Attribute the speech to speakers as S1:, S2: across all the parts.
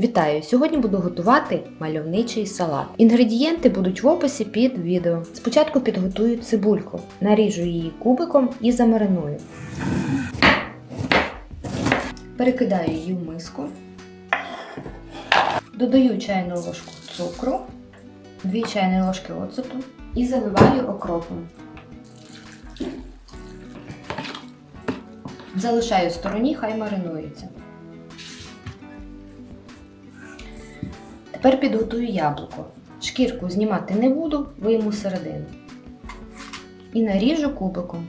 S1: Вітаю! Сьогодні буду готувати мальовничий салат. Інгредієнти будуть в описі під відео. Спочатку підготую цибульку, наріжу її кубиком і замариную. Перекидаю її в миску. Додаю чайну ложку цукру, 2 чайні ложки оцету і заливаю окропом. Залишаю в стороні, хай маринується. Тепер підготую яблуко. Шкірку знімати не буду, вийму середину. І наріжу кубиком.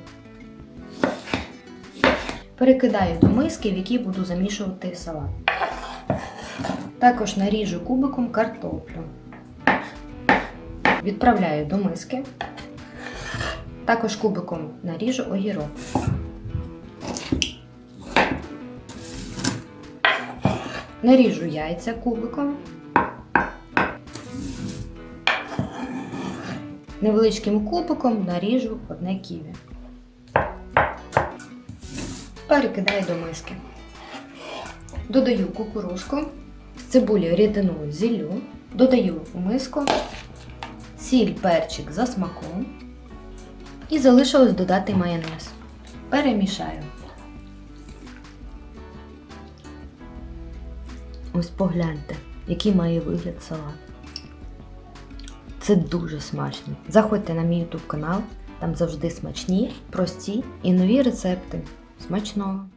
S1: Перекидаю до миски, в якій буду замішувати салат. Також наріжу кубиком картоплю. Відправляю до миски. Також кубиком наріжу огірок. Наріжу яйця кубиком. Невеличким кубиком наріжу одне ківі. Перекидаю до миски. Додаю кукурузку, з цибулі рідину зіллю, додаю в миску, сіль, перчик за смаком і залишилось додати майонез. Перемішаю. Ось погляньте, який має вигляд салат. Це дуже смачно. Заходьте на мій YouTube канал, там завжди смачні, прості і нові рецепти. Смачного!